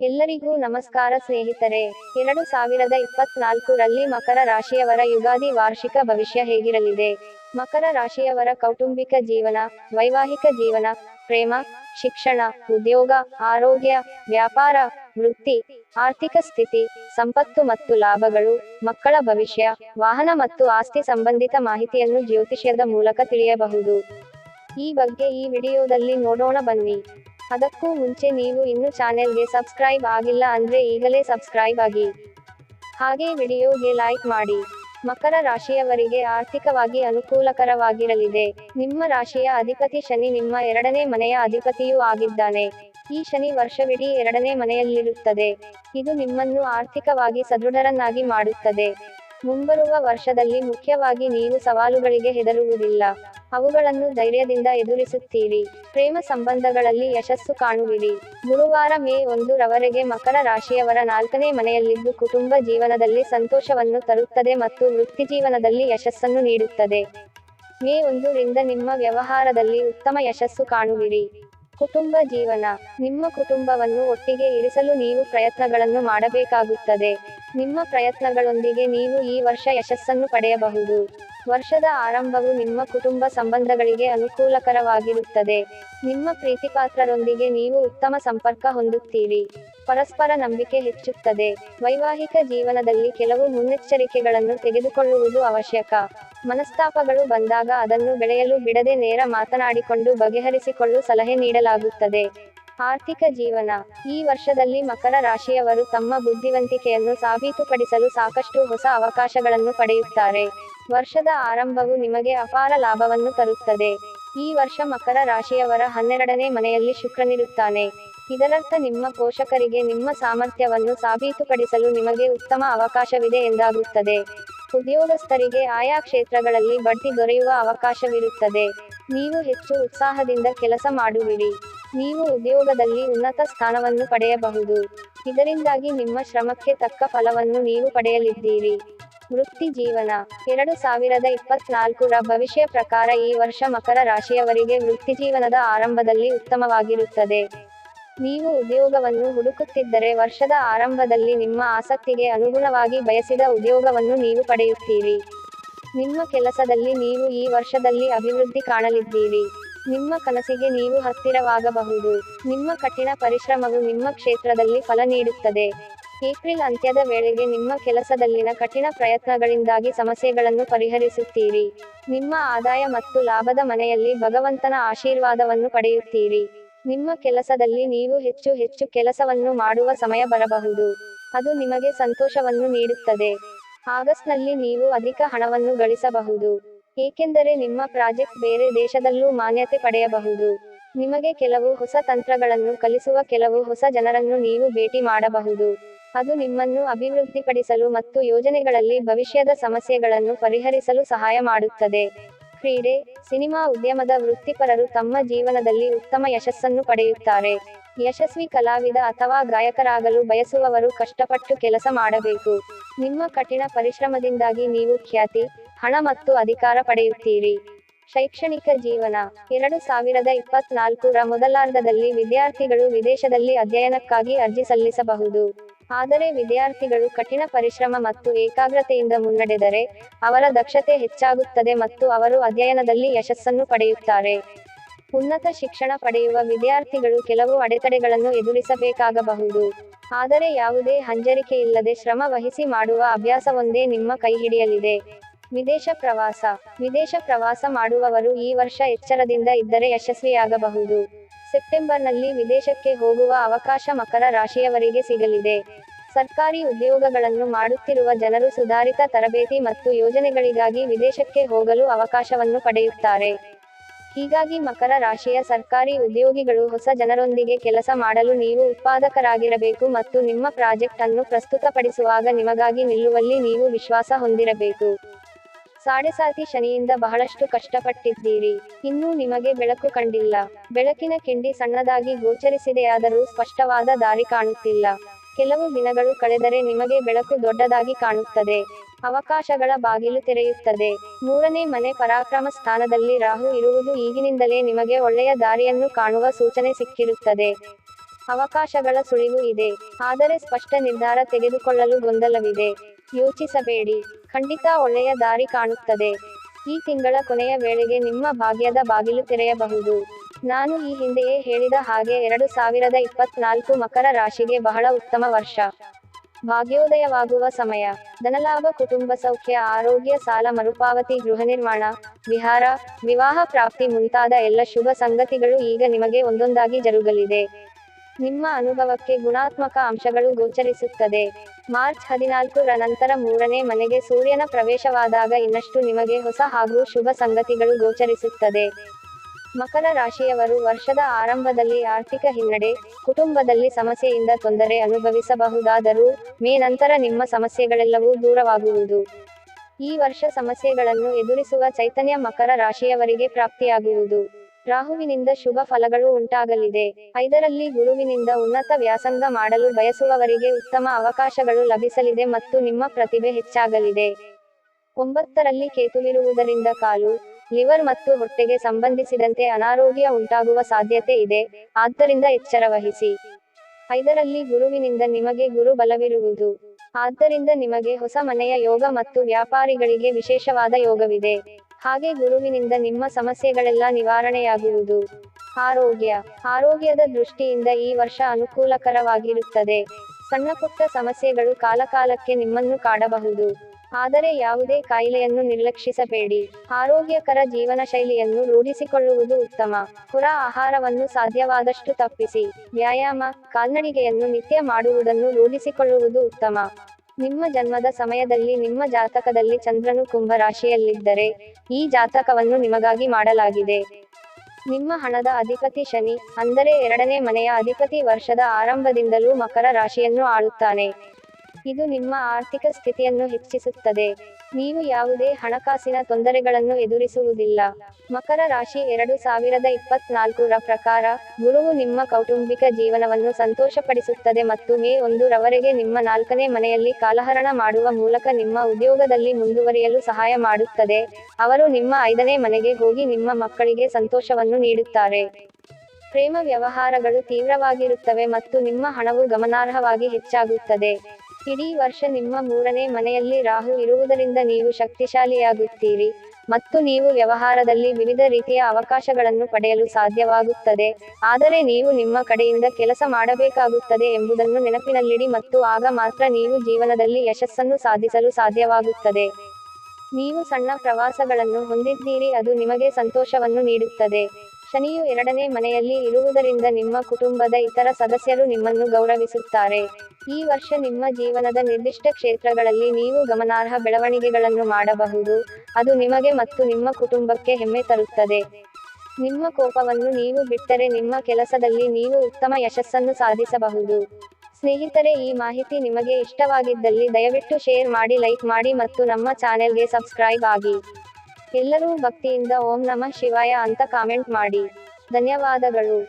ಎಲ್ಲರಿಗೂ ನಮಸ್ಕಾರ ಸ್ನೇಹಿತರೆ. ಎರಡು ಸಾವಿರದ ಇಪ್ಪತ್ನಾಲ್ಕು ರಲ್ಲಿ ಮಕರ ರಾಶಿಯವರ ಯುಗಾದಿ ವಾರ್ಷಿಕ ಭವಿಷ್ಯ ಹೇಗಿರಲಿದೆ? ಮಕರ ರಾಶಿಯವರ ಕೌಟುಂಬಿಕ ಜೀವನ, ವೈವಾಹಿಕ ಜೀವನ, ಪ್ರೇಮ, ಶಿಕ್ಷಣ, ಉದ್ಯೋಗ, ಆರೋಗ್ಯ, ವ್ಯಾಪಾರ, ವೃತ್ತಿ, ಆರ್ಥಿಕ ಸ್ಥಿತಿ, ಸಂಪತ್ತು ಮತ್ತು ಲಾಭಗಳು, ಮಕ್ಕಳ ಭವಿಷ್ಯ, ವಾಹನ ಮತ್ತು ಆಸ್ತಿ ಸಂಬಂಧಿತ ಮಾಹಿತಿಯನ್ನು ಜ್ಯೋತಿಷ್ಯದ ಮೂಲಕ ತಿಳಿಯಬಹುದು. ಈ ಬಗ್ಗೆ ಈ ವಿಡಿಯೋದಲ್ಲಿ ನೋಡೋಣ ಬನ್ನಿ. ಅದಕ್ಕೂ ಮುಂಚೆ ನೀವು ಇನ್ನು ಚಾನೆಲ್ಗೆ ಸಬ್ಸ್ಕ್ರೈಬ್ ಆಗಿಲ್ಲ ಅಂದ್ರೆ ಈಗಲೇ ಸಬ್ಸ್ಕ್ರೈಬ್ ಆಗಿ. ಹಾಗೆ ವಿಡಿಯೋಗೆ ಲೈಕ್ ಮಾಡಿ. ಮಕರ ರಾಶಿಯವರಿಗೆ ಆರ್ಥಿಕವಾಗಿ ಅನುಕೂಲಕರವಾಗಿರಲಿದೆ. ನಿಮ್ಮ ರಾಶಿಯ ಅಧಿಪತಿ ಶನಿ ನಿಮ್ಮ ಎರಡನೇ ಮನೆಯ ಅಧಿಪತಿಯೂ ಆಗಿದ್ದಾನೆ. ಈ ಶನಿ ವರ್ಷವಿಡೀ ಎರಡನೇ ಮನೆಯಲ್ಲಿರುತ್ತದೆ. ಇದು ನಿಮ್ಮನ್ನು ಆರ್ಥಿಕವಾಗಿ ಸದೃಢರನ್ನಾಗಿ ಮಾಡುತ್ತದೆ. ಮುಂಬರುವ ವರ್ಷದಲ್ಲಿ ಮುಖ್ಯವಾಗಿ ನೀವು ಸವಾಲುಗಳಿಗೆ ಹೆದರುವುದಿಲ್ಲ. ಅವುಗಳನ್ನು ಧೈರ್ಯದಿಂದ ಎದುರಿಸುತ್ತೀರಿ. ಪ್ರೇಮ ಸಂಬಂಧಗಳಲ್ಲಿ ಯಶಸ್ಸು ಕಾಣುವಿರಿ. ಗುರುವಾರ ಮೇ ಒಂದು ರವರೆಗೆ ಮಕರ ರಾಶಿಯವರ ನಾಲ್ಕನೇ ಮನೆಯಲ್ಲಿದ್ದು ಕುಟುಂಬ ಜೀವನದಲ್ಲಿ ಸಂತೋಷವನ್ನು ತರುತ್ತದೆ ಮತ್ತು ವೃತ್ತಿಜೀವನದಲ್ಲಿ ಯಶಸ್ಸನ್ನು ನೀಡುತ್ತದೆ. ಮೇ ಒಂದು ರಿಂದ ನಿಮ್ಮ ವ್ಯವಹಾರದಲ್ಲಿ ಉತ್ತಮ ಯಶಸ್ಸು ಕಾಣುವಿರಿ. ಕುಟುಂಬ ಜೀವನ. ನಿಮ್ಮ ಕುಟುಂಬವನ್ನು ಒಟ್ಟಿಗೆ ಇರಿಸಲು ನೀವು ಪ್ರಯತ್ನಗಳನ್ನು ಮಾಡಬೇಕಾಗುತ್ತದೆ. ನಿಮ್ಮ ಪ್ರಯತ್ನಗಳೊಂದಿಗೆ ನೀವು ಈ ವರ್ಷ ಯಶಸ್ಸನ್ನು ಪಡೆಯಬಹುದು. ವರ್ಷದ ಆರಂಭವು ನಿಮ್ಮ ಕುಟುಂಬ ಸಂಬಂಧಗಳಿಗೆ ಅನುಕೂಲಕರವಾಗಿರುತ್ತದೆ. ನಿಮ್ಮ ಪ್ರೀತಿಪಾತ್ರರೊಂದಿಗೆ ನೀವು ಉತ್ತಮ ಸಂಪರ್ಕ ಹೊಂದುತ್ತೀರಿ. ಪರಸ್ಪರ ನಂಬಿಕೆ ಹೆಚ್ಚುತ್ತದೆ. ವೈವಾಹಿಕ ಜೀವನದಲ್ಲಿ ಕೆಲವು ಮುನ್ನೆಚ್ಚರಿಕೆಗಳನ್ನು ತೆಗೆದುಕೊಳ್ಳುವುದು ಅವಶ್ಯಕ. ಮನಸ್ತಾಪಗಳು ಬಂದಾಗ ಅದನ್ನು ಬೆಳೆಯಲು ಬಿಡದೆ ನೇರ ಮಾತನಾಡಿಕೊಂಡು ಬಗೆಹರಿಸಿಕೊಳ್ಳು ಸಲಹೆ ನೀಡಲಾಗುತ್ತದೆ. ಆರ್ಥಿಕ ಜೀವನ. ಈ ವರ್ಷದಲ್ಲಿ ಮಕರ ರಾಶಿಯವರು ತಮ್ಮ ಬುದ್ಧಿವಂತಿಕೆಯನ್ನು ಸಾಬೀತುಪಡಿಸಲು ಸಾಕಷ್ಟು ಹೊಸ ಅವಕಾಶಗಳನ್ನು ಪಡೆಯುತ್ತಾರೆ. ವರ್ಷದ ಆರಂಭವು ನಿಮಗೆ ಅಪಾರ ಲಾಭವನ್ನು ತರುತ್ತದೆ. ಈ ವರ್ಷ ಮಕರ ರಾಶಿಯವರ ಹನ್ನೆರಡನೇ ಮನೆಯಲ್ಲಿ ಶುಕ್ರನಿರುತ್ತಾನೆ. ಇದರರ್ಥ ನಿಮ್ಮ ಪೋಷಕರಿಗೆ ನಿಮ್ಮ ಸಾಮರ್ಥ್ಯವನ್ನು ಸಾಬೀತುಪಡಿಸಲು ನಿಮಗೆ ಉತ್ತಮ ಅವಕಾಶವಿದೆ ಎಂದಾಗುತ್ತದೆ. ಉದ್ಯೋಗಸ್ಥರಿಗೆ ಆಯಾ ಕ್ಷೇತ್ರಗಳಲ್ಲಿ ಬಡ್ತಿ ದೊರೆಯುವ ಅವಕಾಶವಿರುತ್ತದೆ. ನೀವು ಹೆಚ್ಚು ಉತ್ಸಾಹದಿಂದ ಕೆಲಸ ಮಾಡುವಿರಿ. ನೀವು ಉದ್ಯೋಗದಲ್ಲಿ ಉನ್ನತ ಸ್ಥಾನವನ್ನು ಪಡೆಯಬಹುದು. ಇದರಿಂದಾಗಿ ನಿಮ್ಮ ಶ್ರಮಕ್ಕೆ ತಕ್ಕ ಫಲವನ್ನು ನೀವು ಪಡೆಯಲಿದ್ದೀರಿ. ವೃತ್ತಿ ಜೀವನ. ಎರಡು ಸಾವಿರದ ಇಪ್ಪತ್ನಾಲ್ಕು ರ ಭವಿಷ್ಯ ಪ್ರಕಾರ ಈ ವರ್ಷ ಮಕರ ರಾಶಿಯವರಿಗೆ ವೃತ್ತಿಜೀವನದ ಆರಂಭದಲ್ಲಿ ಉತ್ತಮವಾಗಿರುತ್ತದೆ. ನೀವು ಉದ್ಯೋಗವನ್ನು ಹುಡುಕುತ್ತಿದ್ದರೆ ವರ್ಷದ ಆರಂಭದಲ್ಲಿ ನಿಮ್ಮ ಆಸಕ್ತಿಗೆ ಅನುಗುಣವಾಗಿ ಬಯಸಿದ ಉದ್ಯೋಗವನ್ನು ನೀವು ಪಡೆಯುತ್ತೀರಿ. ನಿಮ್ಮ ಕೆಲಸದಲ್ಲಿ ನೀವು ಈ ವರ್ಷದಲ್ಲಿ ಅಭಿವೃದ್ಧಿ ಕಾಣಲಿದ್ದೀರಿ. ನಿಮ್ಮ ಕನಸಿಗೆ ನೀವು ಹತ್ತಿರವಾಗಬಹುದು. ನಿಮ್ಮ ಕಠಿಣ ಪರಿಶ್ರಮವು ನಿಮ್ಮ ಕ್ಷೇತ್ರದಲ್ಲಿ ಫಲ ನೀಡುತ್ತದೆ. ಏಪ್ರಿಲ್ ಅಂತ್ಯದ ವೇಳೆಗೆ ನಿಮ್ಮ ಕೆಲಸದಲ್ಲಿನ ಕಠಿಣ ಪ್ರಯತ್ನಗಳಿಂದಾಗಿ ಸಮಸ್ಯೆಗಳನ್ನು ಪರಿಹರಿಸುತ್ತೀರಿ. ನಿಮ್ಮ ಆದಾಯ ಮತ್ತು ಲಾಭದ ಮನೆಯಲ್ಲಿ ಭಗವಂತನ ಆಶೀರ್ವಾದವನ್ನು ಪಡೆಯುತ್ತೀರಿ. ನಿಮ್ಮ ಕೆಲಸದಲ್ಲಿ ನೀವು ಹೆಚ್ಚು ಹೆಚ್ಚು ಕೆಲಸವನ್ನು ಮಾಡುವ ಸಮಯ ಬರಬಹುದು. ಅದು ನಿಮಗೆ ಸಂತೋಷವನ್ನು ನೀಡುತ್ತದೆ. ಆಗಸ್ಟ್ನಲ್ಲಿ ನೀವು ಅಧಿಕ ಹಣವನ್ನು ಗಳಿಸಬಹುದು. ಏಕೆಂದರೆ ನಿಮ್ಮ ಪ್ರಾಜೆಕ್ಟ್ ಬೇರೆ ದೇಶದಲ್ಲೂ ಮಾನ್ಯತೆ ಪಡೆಯಬಹುದು. ನಿಮಗೆ ಕೆಲವು ಹೊಸ ತಂತ್ರಗಳನ್ನು ಕಲಿಸುವ ಕೆಲವು ಹೊಸ ಜನರನ್ನು ನೀವು ಭೇಟಿ ಮಾಡಬಹುದು. ಅದು ನಿಮ್ಮನ್ನು ಅಭಿವೃದ್ಧಿಪಡಿಸಲು ಮತ್ತು ಯೋಜನೆಗಳಲ್ಲಿ ಭವಿಷ್ಯದ ಸಮಸ್ಯೆಗಳನ್ನು ಪರಿಹರಿಸಲು ಸಹಾಯ ಮಾಡುತ್ತದೆ. ಕ್ರೀಡೆ, ಸಿನಿಮಾ ಉದ್ಯಮದ ವೃತ್ತಿಪರರು ತಮ್ಮ ಜೀವನದಲ್ಲಿ ಉತ್ತಮ ಯಶಸ್ಸನ್ನು ಪಡೆಯುತ್ತಾರೆ. ಯಶಸ್ವಿ ಕಲಾವಿದ ಅಥವಾ ಗಾಯಕರಾಗಲು ಬಯಸುವವರು ಕಷ್ಟಪಟ್ಟು ಕೆಲಸ ಮಾಡಬೇಕು. ನಿಮ್ಮ ಕಠಿಣ ಪರಿಶ್ರಮದಿಂದಾಗಿ ನೀವು ಖ್ಯಾತಿ, ಹಣ ಮತ್ತು ಅಧಿಕಾರ ಪಡೆಯುತ್ತೀರಿ. ಶೈಕ್ಷಣಿಕ ಜೀವನ, ಎರಡು ಸಾವಿರದ ಇಪ್ಪತ್ನಾಲ್ಕರ ಮೊದಲಾರ್ಧದಲ್ಲಿ ವಿದ್ಯಾರ್ಥಿಗಳು ವಿದೇಶದಲ್ಲಿ ಅಧ್ಯಯನಕ್ಕಾಗಿ ಅರ್ಜಿ ಸಲ್ಲಿಸಬಹುದು. ಆದರೆ ವಿದ್ಯಾರ್ಥಿಗಳು ಕಠಿಣ ಪರಿಶ್ರಮ ಮತ್ತು ಏಕಾಗ್ರತೆಯಿಂದ ಮುನ್ನಡೆದರೆ, ಅವರ ದಕ್ಷತೆ ಹೆಚ್ಚಾಗುತ್ತದೆ ಮತ್ತು ಅವರು ಅಧ್ಯಯನದಲ್ಲಿ ಯಶಸ್ಸನ್ನು ಪಡೆಯುತ್ತಾರೆ. ಉನ್ನತ ಶಿಕ್ಷಣ ಪಡೆಯುವ ವಿದ್ಯಾರ್ಥಿಗಳು ಕೆಲವು ಅಡೆತಡೆಗಳನ್ನು ಎದುರಿಸಬೇಕಾಗಬಹುದು. ಆದರೆ ಯಾವುದೇ ಹಂಜರಿಕೆಯಿಲ್ಲದೆ ಶ್ರಮ ವಹಿಸಿ ಮಾಡುವ ಅಭ್ಯಾಸವೊಂದೇ ನಿಮ್ಮ ಕೈ ಹಿಡಿಯಲಿದೆ ವಿದೇಶ ಪ್ರವಾಸ. ವಿದೇಶ ಪ್ರವಾಸ ಮಾಡುವವರು ಈ ವರ್ಷ ಎಚ್ಚರದಿಂದ ಇದ್ದರೆ ಯಶಸ್ವಿಯಾಗಬಹುದು. ಸೆಪ್ಟೆಂಬರ್ನಲ್ಲಿ ವಿದೇಶಕ್ಕೆ ಹೋಗುವ ಅವಕಾಶ ಮಕರ ರಾಶಿಯವರಿಗೆ ಸಿಗಲಿದೆ. ಸರ್ಕಾರಿ ಉದ್ಯೋಗಗಳನ್ನು ಮಾಡುತ್ತಿರುವ ಜನರು ಸುಧಾರಿತ ತರಬೇತಿ ಮತ್ತು ಯೋಜನೆಗಳಿಗಾಗಿ ವಿದೇಶಕ್ಕೆ ಹೋಗಲು ಅವಕಾಶವನ್ನು ಪಡೆಯುತ್ತಾರೆ. ಹೀಗಾಗಿ ಮಕರ ರಾಶಿಯ ಸರ್ಕಾರಿ ಉದ್ಯೋಗಿಗಳು ಹೊಸ ಜನರೊಂದಿಗೆ ಕೆಲಸ ಮಾಡಲು ನೀವು ಉತ್ಪಾದಕರಾಗಿರಬೇಕು ಮತ್ತು ನಿಮ್ಮ ಪ್ರಾಜೆಕ್ಟ್ ಅನ್ನು ಪ್ರಸ್ತುತಪಡಿಸುವಾಗ ನಿಮಗಾಗಿ ನಿಲ್ಲುವಲ್ಲಿ ನೀವು ವಿಶ್ವಾಸ ಹೊಂದಿರಬೇಕು. ಸಾಡೆಸಾತಿ ಶನಿಯಿಂದ ಬಹಳಷ್ಟು ಕಷ್ಟಪಟ್ಟಿದ್ದೀರಿ. ಇನ್ನೂ ನಿಮಗೆ ಬೆಳಕು ಕಂಡಿಲ್ಲ. ಬೆಳಕಿನ ಕಿಂಡಿ ಸಣ್ಣದಾಗಿ ಗೋಚರಿಸಿದೆಯಾದರೂ ಸ್ಪಷ್ಟವಾದ ದಾರಿ ಕಾಣುತ್ತಿಲ್ಲ. ಕೆಲವು ದಿನಗಳು ಕಳೆದರೆ ನಿಮಗೆ ಬೆಳಕು ದೊಡ್ಡದಾಗಿ ಕಾಣುತ್ತದೆ. ಅವಕಾಶಗಳ ಬಾಗಿಲು ತೆರೆಯುತ್ತದೆ. ಮೂರನೇ ಮನೆ ಪರಾಕ್ರಮ ಸ್ಥಾನದಲ್ಲಿ ರಾಹು ಇರುವುದು ಈಗಿನಿಂದಲೇ ನಿಮಗೆ ಒಳ್ಳೆಯ ದಾರಿಯನ್ನು ಕಾಣುವ ಸೂಚನೆ ಸಿಕ್ಕಿರುತ್ತದೆ. ಅವಕಾಶಗಳ ಸುಳಿವು ಇದೆ. ಆದರೆ ಸ್ಪಷ್ಟ ನಿರ್ಧಾರ ತೆಗೆದುಕೊಳ್ಳಲು ಗೊಂದಲವಿದೆ. ಯೋಚಿಸಬೇಡಿ. ಖಂಡಿತ ಒಳ್ಳೆಯ ದಾರಿ ಕಾಣುತ್ತದೆ. ಈ ತಿಂಗಳ ಕೊನೆಯ ವೇಳೆಗೆ ನಿಮ್ಮ ಭಾಗ್ಯದ ಬಾಗಿಲು ತೆರೆಯಬಹುದು. ನಾನು ಈ ಹಿಂದೆಯೇ ಹೇಳಿದ ಹಾಗೆ ಎರಡು ಸಾವಿರದ ಇಪ್ಪತ್ನಾಲ್ಕು ಮಕರ ರಾಶಿಗೆ ಬಹಳ ಉತ್ತಮ ವರ್ಷ. ಭಾಗ್ಯೋದಯವಾಗುವ ಸಮಯ. ಧನಲಾಭ, ಕುಟುಂಬ ಸೌಖ್ಯ, ಆರೋಗ್ಯ, ಸಾಲ, ಮರುಪಾವತಿ, ಗೃಹ ನಿರ್ಮಾಣ, ವಿಹಾರ, ವಿವಾಹ ಪ್ರಾಪ್ತಿ ಮುಂತಾದ ಎಲ್ಲ ಶುಭ ಸಂಗತಿಗಳು ಈಗ ನಿಮಗೆ ಒಂದೊಂದಾಗಿ ಜರುಗಲಿದೆ. ನಿಮ್ಮ ಅನುಭವಕ್ಕೆ ಗುಣಾತ್ಮಕ ಅಂಶಗಳು ಗೋಚರಿಸುತ್ತದೆ. ಮಾರ್ಚ್ ಹದಿನಾಲ್ಕರ ನಂತರ ಮೂರನೇ ಮನೆಗೆ ಸೂರ್ಯನ ಪ್ರವೇಶವಾದಾಗ ಇನ್ನಷ್ಟು ನಿಮಗೆ ಹೊಸ ಹಾಗೂ ಶುಭ ಸಂಗತಿಗಳು ಗೋಚರಿಸುತ್ತದೆ. ಮಕರ ರಾಶಿಯವರು ವರ್ಷದ ಆರಂಭದಲ್ಲಿ ಆರ್ಥಿಕ ಹಿನ್ನಡೆ, ಕುಟುಂಬದಲ್ಲಿ ಸಮಸ್ಯೆಯಿಂದ ತೊಂದರೆ ಅನುಭವಿಸಬಹುದಾದರೂ ಮೇ ನಂತರ ನಿಮ್ಮ ಸಮಸ್ಯೆಗಳೆಲ್ಲವೂ ದೂರವಾಗುವುದು. ಈ ವರ್ಷ ಸಮಸ್ಯೆಗಳನ್ನು ಎದುರಿಸುವ ಚೈತನ್ಯ ಮಕರ ರಾಶಿಯವರಿಗೆ ಪ್ರಾಪ್ತಿಯಾಗುವುದು. ರಾಹುವಿನಿಂದ ಶುಭ ಫಲಗಳು ಉಂಟಾಗಲಿದೆ. ಐದರಲ್ಲಿ ಗುರುವಿನಿಂದ ಉನ್ನತ ವ್ಯಾಸಂಗ ಮಾಡಲು ಬಯಸುವವರಿಗೆ ಉತ್ತಮ ಅವಕಾಶಗಳು ಲಭಿಸಲಿದೆ ಮತ್ತು ನಿಮ್ಮ ಪ್ರತಿಭೆ ಹೆಚ್ಚಾಗಲಿದೆ. ಒಂಬತ್ತರಲ್ಲಿ ಕೇತುವಿರುವುದರಿಂದ ಕಾಲು, ಲಿವರ್ ಮತ್ತು ಹೊಟ್ಟೆಗೆ ಸಂಬಂಧಿಸಿದಂತೆ ಅನಾರೋಗ್ಯ ಉಂಟಾಗುವ ಸಾಧ್ಯತೆ ಇದೆ, ಆದ್ದರಿಂದ ಎಚ್ಚರ ವಹಿಸಿ. ಐದರಲ್ಲಿ ಗುರುವಿನಿಂದ ನಿಮಗೆ ಗುರು ಬಲವಿರುವುದು. ಆದ್ದರಿಂದ ನಿಮಗೆ ಹೊಸ ಮನೆಯ ಯೋಗ ಮತ್ತು ವ್ಯಾಪಾರಿಗಳಿಗೆ ವಿಶೇಷವಾದ ಯೋಗವಿದೆ. ಹಾಗೆ ಗುರುವಿನಿಂದ ನಿಮ್ಮ ಸಮಸ್ಯೆಗಳೆಲ್ಲ ನಿವಾರಣೆಯಾಗುವುದು. ಆರೋಗ್ಯ. ಆರೋಗ್ಯದ ದೃಷ್ಟಿಯಿಂದ ಈ ವರ್ಷ ಅನುಕೂಲಕರವಾಗಿರುತ್ತದೆ. ಸಣ್ಣ ಪುಟ್ಟ ಸಮಸ್ಯೆಗಳು ಕಾಲಕಾಲಕ್ಕೆ ನಿಮ್ಮನ್ನು ಕಾಡಬಹುದು. ಆದರೆ ಯಾವುದೇ ಕಾಯಿಲೆಯನ್ನು ನಿರ್ಲಕ್ಷಿಸಬೇಡಿ. ಆರೋಗ್ಯಕರ ಜೀವನ ಶೈಲಿಯನ್ನು ರೂಢಿಸಿಕೊಳ್ಳುವುದು ಉತ್ತಮ. ಪುರ ಆಹಾರವನ್ನು ಸಾಧ್ಯವಾದಷ್ಟು ತಪ್ಪಿಸಿ. ವ್ಯಾಯಾಮ, ಕಾಲ್ನಡಿಗೆಯನ್ನು ನಿತ್ಯ ಮಾಡುವುದನ್ನು ರೂಢಿಸಿಕೊಳ್ಳುವುದು ಉತ್ತಮ. ನಿಮ್ಮ ಜನ್ಮದ ಸಮಯದಲ್ಲಿ ನಿಮ್ಮ ಜಾತಕದಲ್ಲಿ ಚಂದ್ರನು ಕುಂಭ ರಾಶಿಯಲ್ಲಿದ್ದರೆ ಈ ಜಾತಕವನ್ನು ನಿಮಗಾಗಿ ಮಾಡಲಾಗಿದೆ. ನಿಮ್ಮ ಹಣದ ಅಧಿಪತಿ ಶನಿ, ಅಂದರೆ ಎರಡನೇ ಮನೆಯ ಅಧಿಪತಿ ವರ್ಷದ ಆರಂಭದಿಂದಲೂ ಮಕರ ರಾಶಿಯನ್ನು ಆಳುತ್ತಾನೆ. ಇದು ನಿಮ್ಮ ಆರ್ಥಿಕ ಸ್ಥಿತಿಯನ್ನು ಹೆಚ್ಚಿಸುತ್ತದೆ. ನೀವು ಯಾವುದೇ ಹಣಕಾಸಿನ ತೊಂದರೆಗಳನ್ನು ಎದುರಿಸುವುದಿಲ್ಲ. ಮಕರ ರಾಶಿ ಎರಡು ಸಾವಿರದ ಇಪ್ಪತ್ನಾಲ್ಕರ ಪ್ರಕಾರ, ಗುರುವು ನಿಮ್ಮ ಕೌಟುಂಬಿಕ ಜೀವನವನ್ನು ಸಂತೋಷಪಡಿಸುತ್ತದೆ ಮತ್ತು ಮೇ ಒಂದರವರೆಗೆ ನಿಮ್ಮ ನಾಲ್ಕನೇ ಮನೆಯಲ್ಲಿ ಕಾಲಹರಣ ಮಾಡುವ ಮೂಲಕ ನಿಮ್ಮ ಉದ್ಯೋಗದಲ್ಲಿ ಮುಂದುವರಿಯಲು ಸಹಾಯ ಮಾಡುತ್ತದೆ. ಅವರು ನಿಮ್ಮ ಐದನೇ ಮನೆಗೆ ಹೋಗಿ ನಿಮ್ಮ ಮಕ್ಕಳಿಗೆ ಸಂತೋಷವನ್ನು ನೀಡುತ್ತಾರೆ. ಪ್ರೇಮ ವ್ಯವಹಾರಗಳು ತೀವ್ರವಾಗಿರುತ್ತವೆ ಮತ್ತು ನಿಮ್ಮ ಹಣವು ಗಮನಾರ್ಹವಾಗಿ ಹೆಚ್ಚಾಗುತ್ತದೆ. ಇಡೀ ವರ್ಷ ನಿಮ್ಮ ಮೂರನೇ ಮನೆಯಲ್ಲಿ ರಾಹು ಇರುವುದರಿಂದ ನೀವು ಶಕ್ತಿಶಾಲಿಯಾಗುತ್ತೀರಿ ಮತ್ತು ನೀವು ವ್ಯವಹಾರದಲ್ಲಿ ವಿವಿಧ ರೀತಿಯ ಅವಕಾಶಗಳನ್ನು ಪಡೆಯಲು ಸಾಧ್ಯವಾಗುತ್ತದೆ. ಆದರೆ ನೀವು ನಿಮ್ಮ ಕಡೆಯಿಂದ ಕೆಲಸ ಮಾಡಬೇಕಾಗುತ್ತದೆ ಎಂಬುದನ್ನು ನೆನಪಿನಲ್ಲಿಡಿ ಮತ್ತು ಆಗ ಮಾತ್ರ ನೀವು ಜೀವನದಲ್ಲಿ ಯಶಸ್ಸನ್ನು ಸಾಧಿಸಲು ಸಾಧ್ಯವಾಗುತ್ತದೆ. ನೀವು ಸಣ್ಣ ಪ್ರವಾಸಗಳನ್ನು ಹೊಂದಿದ್ದೀರಿ, ಅದು ನಿಮಗೆ ಸಂತೋಷವನ್ನು ನೀಡುತ್ತದೆ. ಶನಿಯು ಎರಡನೇ ಮನೆಯಲ್ಲಿ ಇರುವುದರಿಂದ ನಿಮ್ಮ ಕುಟುಂಬದ ಇತರ ಸದಸ್ಯರು ನಿಮ್ಮನ್ನು ಗೌರವಿಸುತ್ತಾರೆ. ಈ ವರ್ಷ ನಿಮ್ಮ ಜೀವನದ ನಿರ್ದಿಷ್ಟ ಕ್ಷೇತ್ರಗಳಲ್ಲಿ ನೀವು ಗಮನಾರ್ಹ ಬೆಳವಣಿಗೆಗಳನ್ನು ಮಾಡಬಹುದು. ಅದು ನಿಮಗೆ ಮತ್ತು ನಿಮ್ಮ ಕುಟುಂಬಕ್ಕೆ ಹೆಮ್ಮೆ ತರುತ್ತದೆ. ನಿಮ್ಮ ಕೋಪವನ್ನು ನೀವು ಬಿಟ್ಟರೆ ನಿಮ್ಮ ಕೆಲಸದಲ್ಲಿ ನೀವು ಉತ್ತಮ ಯಶಸ್ಸನ್ನು ಸಾಧಿಸಬಹುದು. ಸ್ನೇಹಿತರೆ, ಈ ಮಾಹಿತಿ ನಿಮಗೆ ಇಷ್ಟವಾಗಿದ್ದಲ್ಲಿ ದಯವಿಟ್ಟು ಶೇರ್ ಮಾಡಿ, ಲೈಕ್ ಮಾಡಿ ಮತ್ತು ನಮ್ಮ ಚಾನೆಲ್ಗೆ ಸಬ್ಸ್ಕ್ರೈಬ್ ಆಗಿ. ಎಲ್ಲರೂ ಭಕ್ತಿಯಿಂದ ಓಂ ನಮಃ ಶಿವಾಯ ಅಂತ ಕಾಮೆಂಟ್ ಮಾಡಿ. ಧನ್ಯವಾದಗಳು.